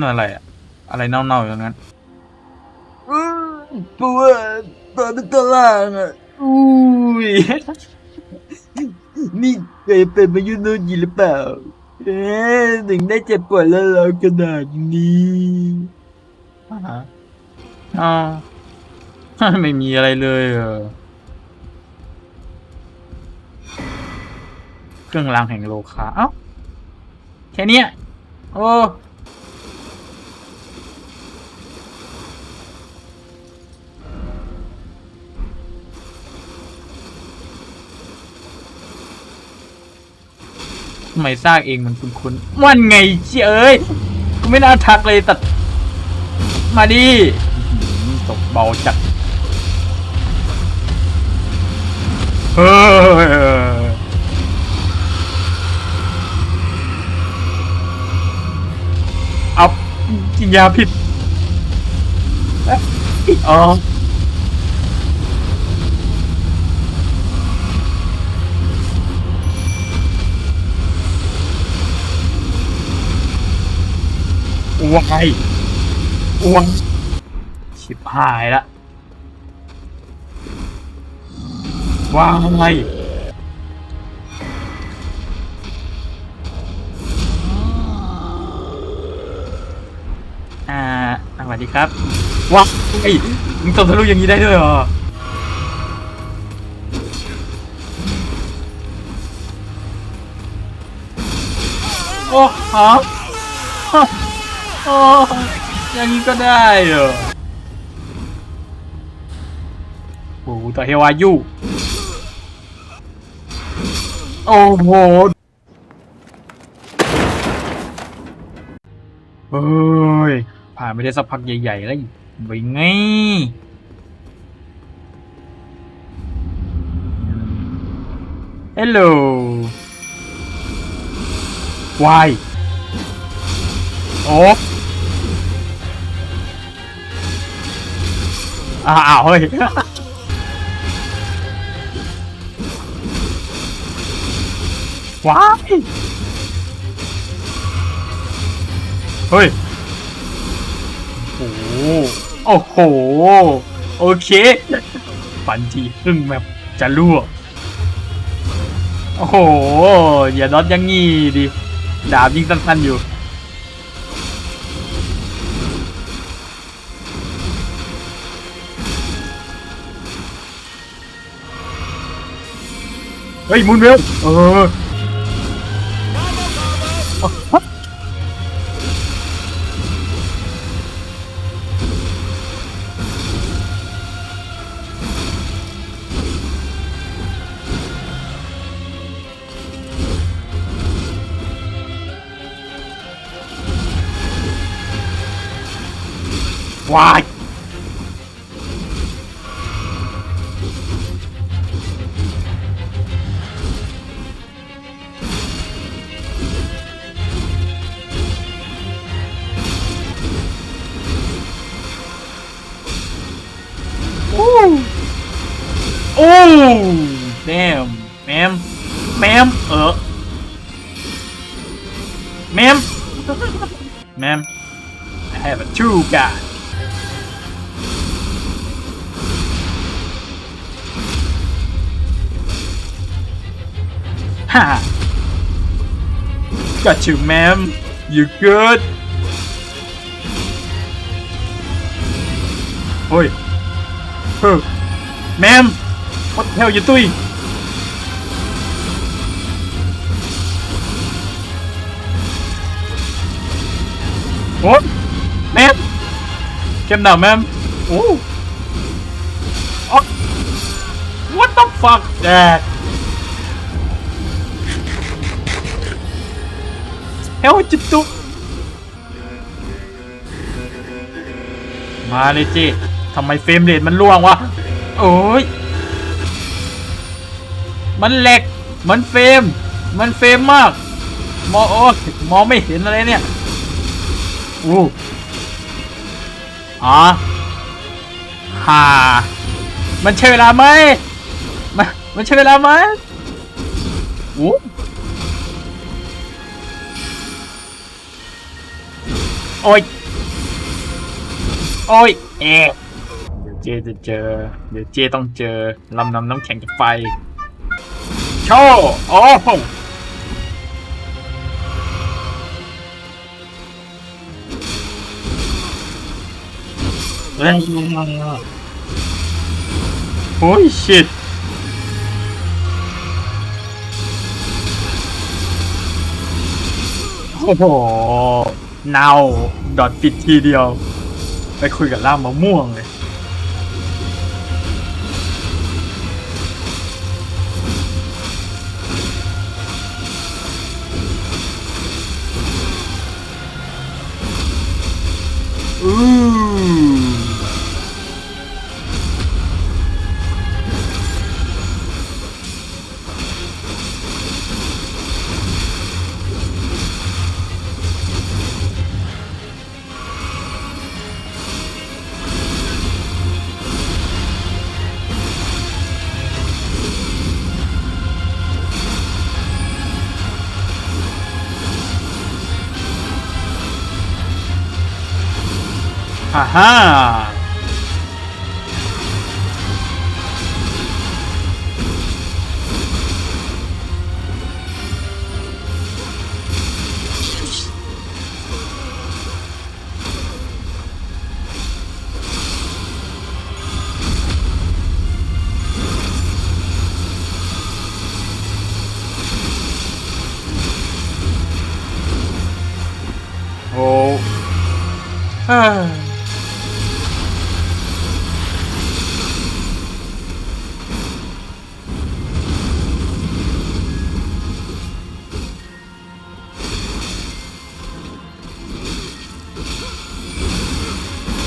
นั่นอะไรอะอะไรเน่าๆอย่างนั้นปวดตอนตารางอะอุ้ยนี่เคยเป็นมายุโนยิหรือเปล่าเอ๊ะถึงได้เจ็บปวดแล้วเราขนาดนี้อ่าฮะอ๋อไม่มีอะไรเลยเออเครื่องรางแห่งโลคาเอ้าแค่เนี้ยโอ้ ทำไมสร้างเองมันคุ้นๆมันไงเจ้ยเอ้ยกูไม่น่าทักเลยตัด มาดิตกเบาจัดเฮ้ยเอากินยาผิดอ๊ะอ๋ วายอ้วงชิบหายละวายอ่าสวัสดีครับว้าวไอ้มึงตบทะลุอย่างนี้ได้ด้วยเหรอโอ้ฮะ โอ้อย่างนี้ก็ได้เหรอโอ้ต่อเฮวายุโอ้โหเฮ้ย ผ่านไปได้สักพักใหญ่ๆแล้วไปไงฮัลโหลวายโอ้ อ้าวเฮ้ยว้ายเฮ้ยโอ้โหโอ้โห โอเค ปันทีครึ่งแบบจะรั่วโอ้โห อย่าดอดยังงี้ดิ ดาบยิงสั้นๆอยู่ ฮ้ยมุนเวลเออวาย โอ้แมมแมมแมมเออแมมแมม I have a true god ฮ่า got you ma'am you good โอ้ยเฮ้ยแมม what the hell you doing โอ้แมมเข้มหนาแมมโอ้อ๊ะ what the fuck that hell จิตตุมาเลยเจทำไมเฟรมเรทมันล่วงวะ โอ้ย มันแหล็ก มันเฟรม มันเฟรมมาก มองโอ้มองไม่เห็นอะไรเนี่ยอู้อ๋อฮ่ามันใช่เวลาไหมมันมันใช่เวลาไหมอู้โอ้ย โอ้ยเอะเดี๋ยวเจจะเจอ เดี๋ยวเจต้องเจอลำนำน้ำแข็งกับไฟ โชว์โอ้โหเฮ้ยโอ้ย shit โอ้โหนาดอทปิดทีเดียว ไปคุยกับล่ามมะม่วงเลย ฮ่าฮ่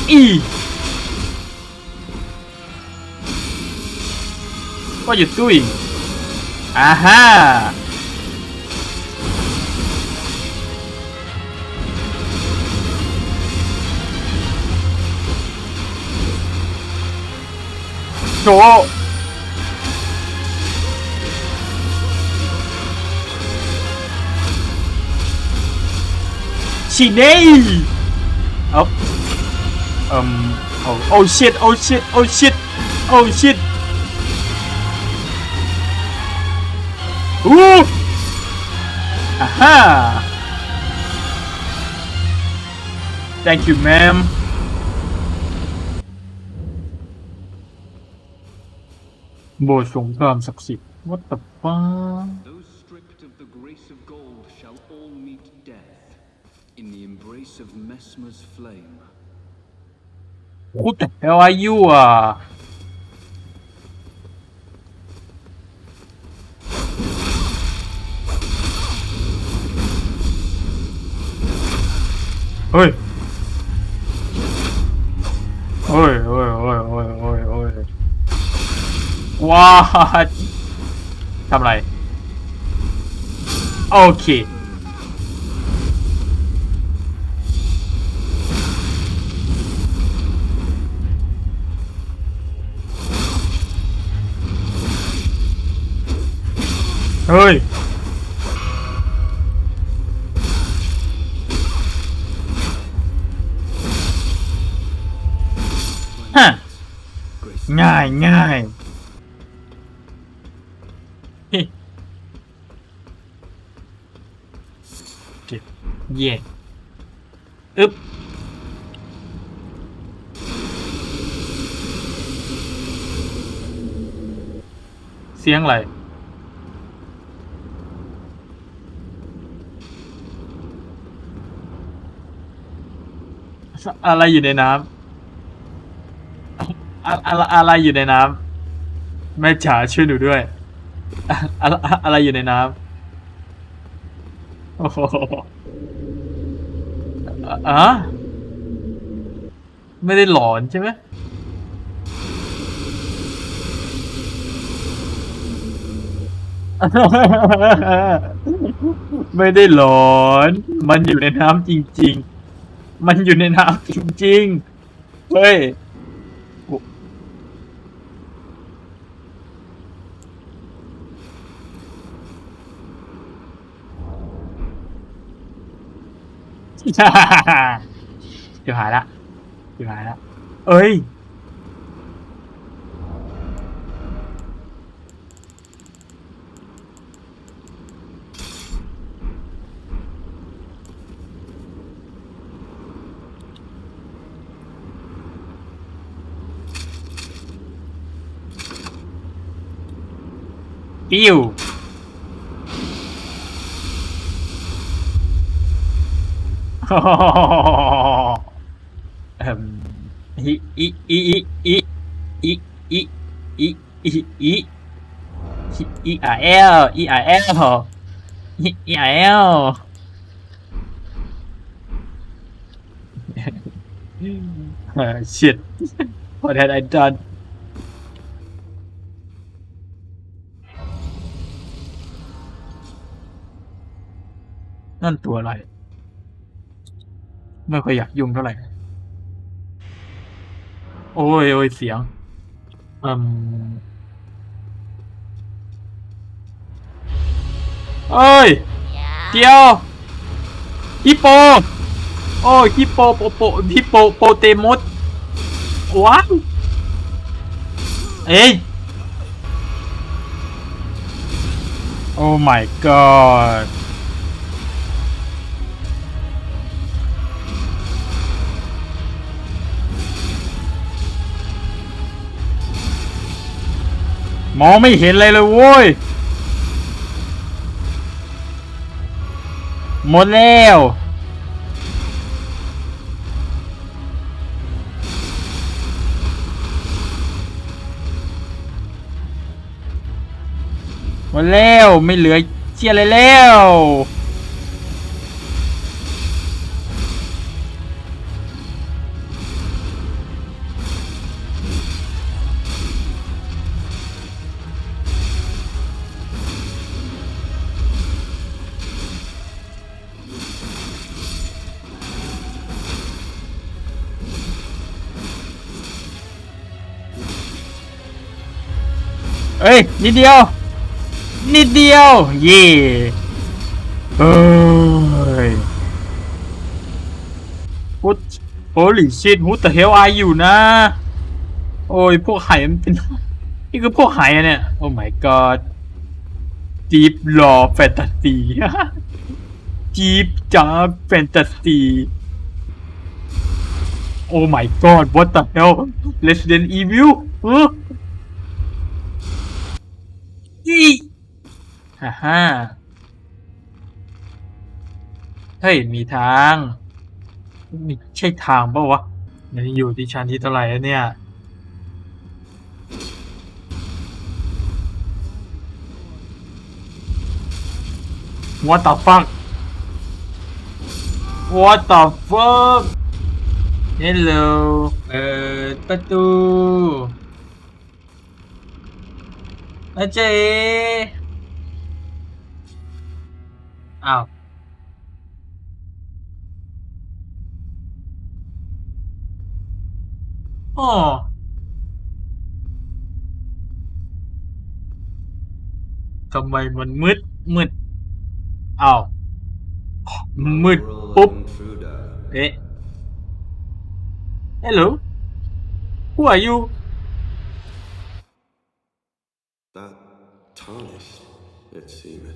이! What you doing? Aha! Chỗ Chinei Ốc Um, oh, oh shit, oh shit, oh shit, oh shit. Ooh! Aha! Thank you, ma'am. What the fuck? Those stripped of the grace of gold shall all meet death in the embrace of Mesmer's flame. Who the hell are you อะเฮ้ยเฮ้ยเฮ้ยเฮ้ยเฮ้ยเฮ้ยเฮ้ยว้าดทำไร โอเค ฮ้ย ฮะ ง่ายง่ายเจ็บเย่อึ๊บเสียงอะไร อะไรอยู่ในน้ำอะอะไรอะไรอยู่ในน้ำแม่จ๋าช่วยหนูด้วยอะอะไรอะไรอยู่ในน้ำโอ้โหอะอะไม่ได้หลอนใช่ไหมไม่ได้หลอน มันอยู่ในน้ำจริง ๆ มันอยู่ในน้ำจริงๆ เฮ้ย เดี๋ยวหายละเดี๋ยวหายละ เอ้ย Piu E-I-L E-I-L E-I-L shit what had I done นั่นตัวอะไร ไม่ค่อยอยากยุ่งเท่าไหร่ โอ้ยโอ้ยเสียงอืมเอ้ย เดียวฮิปโป โอ้ยฮิปโปโปโปฮิปโปโปเตมดว้าวเอ้ยโอ้ my god มองไม่เห็นเลยเลยโว้ย หมดแล้ว หมดแล้ว ไม่เหลือเชี่ยอะไรแล้ว ยนิดเดียว นิดเดียวเย่เฮ้ย What Holy shit Who the hell are you นะ โอ้ย พวกไข่มันเป็น นี่คือพวกไข่เนี่ยโอ้ my god จีบหล่อแฟนตาซีจีบจ้าแฟนตาซีโอ้ my god What the hell Resident Evil เออ อีฮ่าฮ่าเฮ้ยมีทางมีใช่ทางเปล่าวะนี่อยู่ที่ชั้นที่เท่าไหร่แล้วเนี่ย What the fuck What the fuck Hello เปิดประตู อาเจ๊อ้าวอ๋อทำไมมันมืด มืด อ้าว มืด ปุ๊บ เอ๊ะ Hello Who are you tarnished, it seemeth.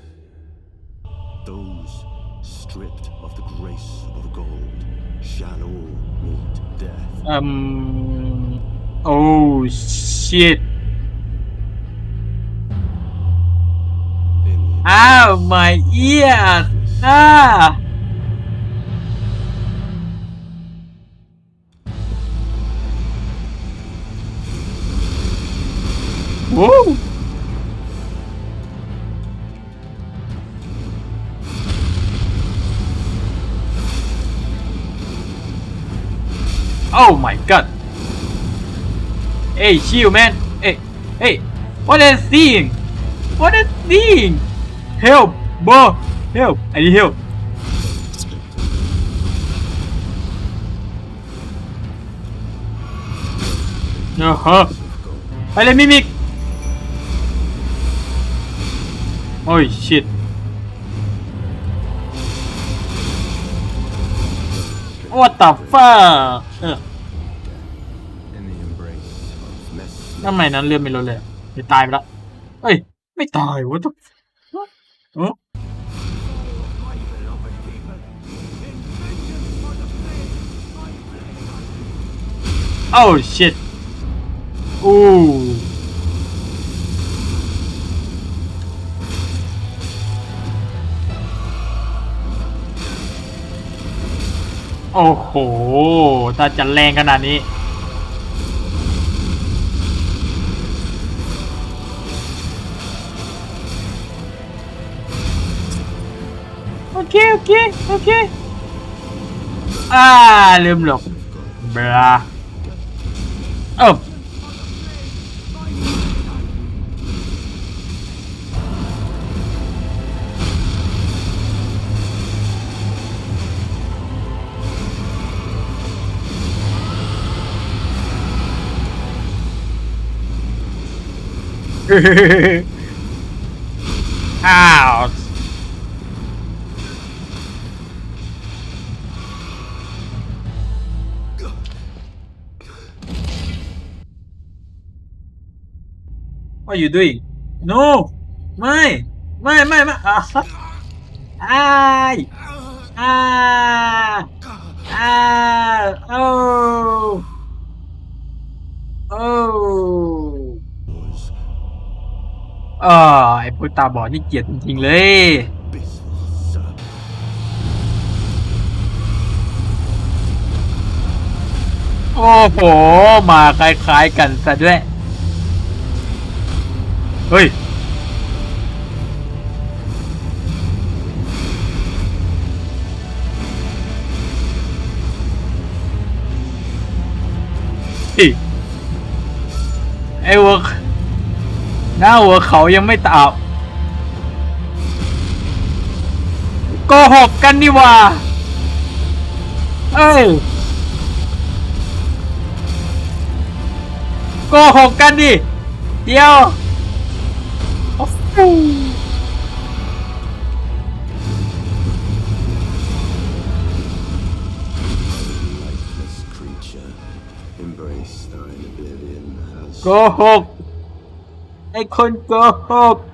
Those stripped of the grace of gold shall all meet death. Um. Oh shit! Ow, my ears! Ah! Whoa! Oh my god. Hey, chill, man. Hey, hey, what is seeing? What is seeing? Help, bro. Help. I need help. Uh-huh. Uh huh. By the mimic. Oh shit. What the fuck? Uh. ทำไมนั้นเลือดไม่ลดเลยเดี๋ยวตายไปแล้วเอ้ย ไม่ตายวะตุ๊เออโอ้ shit อู้โอ้โห ถ้าจะแรงขนาดนี้ เคโอเคโอเคอ่าลืมหลบเบลาเอออ้าว What are you doing? No ไม่ไม่ไม่ไม่อ่าอ้ายอ้าอ้าโอ้โอ้เออไอ้พวกตาบอดนี่เกลียดจริงๆเลยโอ้โห มาคล้ายๆกันซะด้วย เฮ้ยเฮ้ย ไอ้หัวหน้าหัวเขายังไม่ตอบโกหกกันนี่ว่า เอ้ยโกหกกันดิ เดี๋ยว โอ้โห Lifeless creature.